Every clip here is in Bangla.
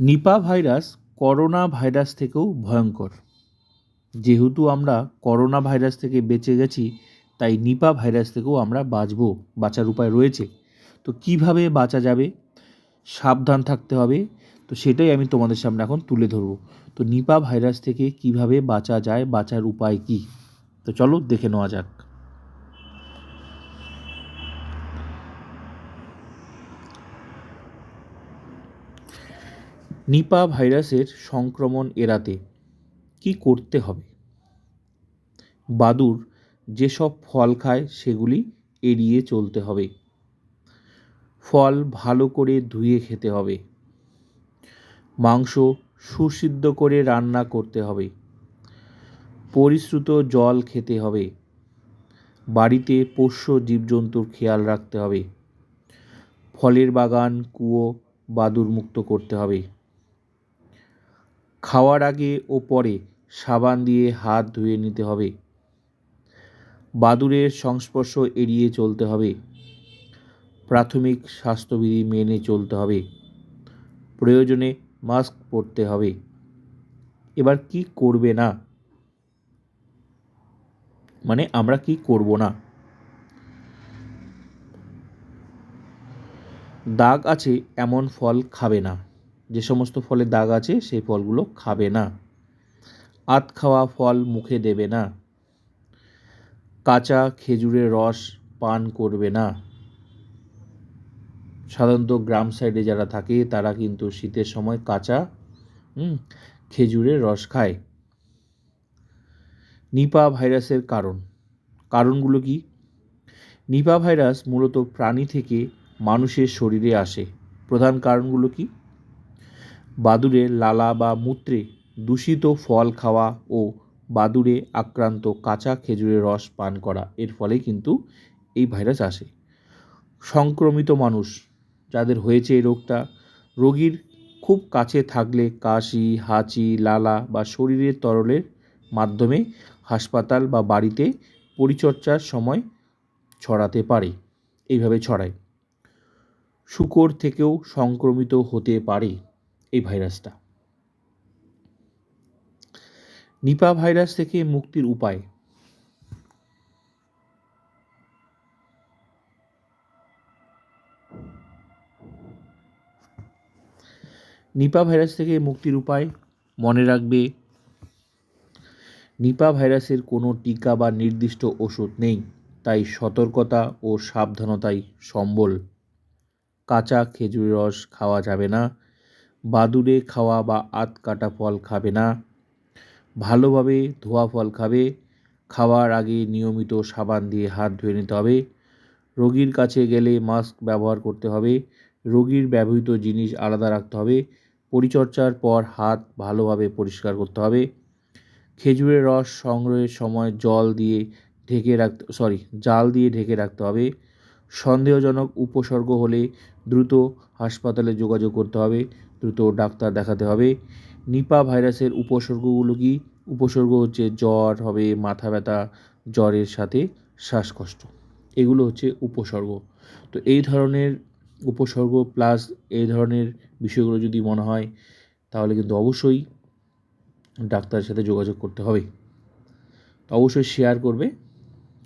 নিপা ভাইরাস করোনা ভাইরাস থেকেও ভয়ঙ্কর। যেহেতু আমরা করোনা ভাইরাস থেকে বেঁচে গেছি, তাই নিপা ভাইরাস থেকেও আমরা বাঁচব, বাঁচার উপায় রয়েছে। তো কীভাবে বাঁচা যাবে? সাবধান থাকতে হবে। তো সেটাই আমি তোমাদের সামনে এখন তুলে ধরবো। তো নিপা ভাইরাস থেকে কীভাবে বাঁচা যায়, বাঁচার উপায় কি? তো চলো দেখে নেওয়া যাক। নিপা ভাইরাসের সংক্রমণ এড়াতে কি করতে হবে? বাদুর যেসব ফল খায় সেগুলি এড়িয়ে চলতে হবে। ফল ভালো করে ধুয়ে খেতে হবে। মাংস সুসিদ্ধ করে রান্না করতে হবে। পরিশ্রুত জল খেতে হবে। বাড়িতে পোষ্য জীবজন্তুর খেয়াল রাখতে হবে। ফলের বাগান, কুয়ো বাদুর মুক্ত করতে হবে। খাওয়ার আগে ও পরে সাবান দিয়ে হাত ধুয়ে নিতে হবে। বাদুড়ের সংস্পর্শ এড়িয়ে চলতে হবে। প্রাথমিক স্বাস্থ্যবিধি মেনে চলতে হবে। প্রয়োজনে মাস্ক পরতে হবে। এবার কি করবে না? মানে আমরা কি করব না? দাগ আছে, এমন ফল খাবে না। যে সমস্ত ফলে দাগ আছে, সেই ফলগুলো খাবে না। আত খাওয়া ফল মুখে দেবে না। কাঁচা খেজুরের রস পান করবে না। সাধারণত গ্রাম সাইডে যারা থাকে, তারা কিন্তু শীতের সময় কাঁচা খেজুরের রস খায়। নিপা ভাইরাসের কারণ। কারণগুলো কি? নিপা ভাইরাস মূলত প্রাণী থেকে মানুষের শরীরে আসে। প্রধান কারণগুলো কি? বাদুড়ের লালা বা মূত্রে দূষিত ফল খাওয়া ও বাদুড়ে আক্রান্ত কাঁচা খেজুরের রস পান করা। এর ফলে কিন্তু এই ভাইরাস আসে। সংক্রমিত মানুষ যাদের হয়েছে এই রোগটা, রোগীর খুব কাছে থাকলে কাশি, হাঁচি, লালা বা শরীরের তরলের মাধ্যমে হাসপাতাল বা বাড়িতে পরিচর্যার সময় ছড়াতে পারে। এইভাবে ছড়ায়। শুকর থেকেও সংক্রমিত হতে পারে। এই ভাইরাসটা। নিপা ভাইরাস থেকে মুক্তির উপায়। নিপা ভাইরাস থেকে মুক্তির উপায় মনে রাখবে। নিপা ভাইরাসের কোনো টিকা বা নির্দিষ্ট ওষুধ নেই, তাই সতর্কতা ও সাবধানতাই সম্বল। কাঁচা খেজুর রস খাওয়া যাবে না বাদুড়ে খাওয়া বা আত কাটা ফল খাবে না। ভালোভাবে ধোয়া ফল খাবে। খাওয়ার আগে নিয়মিত সাবান দিয়ে হাত ধুয়ে নিতে হবে। রোগীর কাছে গেলে মাস্ক ব্যবহার করতে হবে। রোগীর ব্যবহৃত জিনিস আলাদা রাখতে হবে। পরিচর্যার পর হাত ভালোভাবে পরিষ্কার করতে হবে। খেজুরের রস সংগ্রহের সময় জল দিয়ে ঢেকে রাখতে সরি জাল দিয়ে ঢেকে রাখতে হবে। সন্দেহজনক উপসর্গ হলে দ্রুত হাসপাতালে যোগাযোগ করতে হবে, দ্রুত ডাক্তার দেখাতে হবে। নিপা ভাইরাসের উপসর্গগুলো কি? উপসর্গ হচ্ছে জ্বর, হবে মাথা ব্যথা, জ্বরের সাথে শ্বাসকষ্ট। এগুলো হচ্ছে উপসর্গ। তো এই ধরনের উপসর্গ প্লাস এই ধরনের বিষয়গুলো যদি মনে হয়, তাহলে কিন্তু অবশ্যই ডাক্তারের সাথে যোগাযোগ করতে হবে। তো অবশ্যই শেয়ার করবে,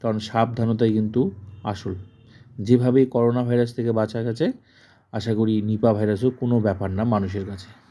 কারণ সাবধানতাই কিন্তু আসল। যেভাবে করোনা ভাইরাস থেকে বাঁচা গেছে, আশা করি নিপা ভাইরাসও কোনো ব্যাপার না মানুষের কাছে।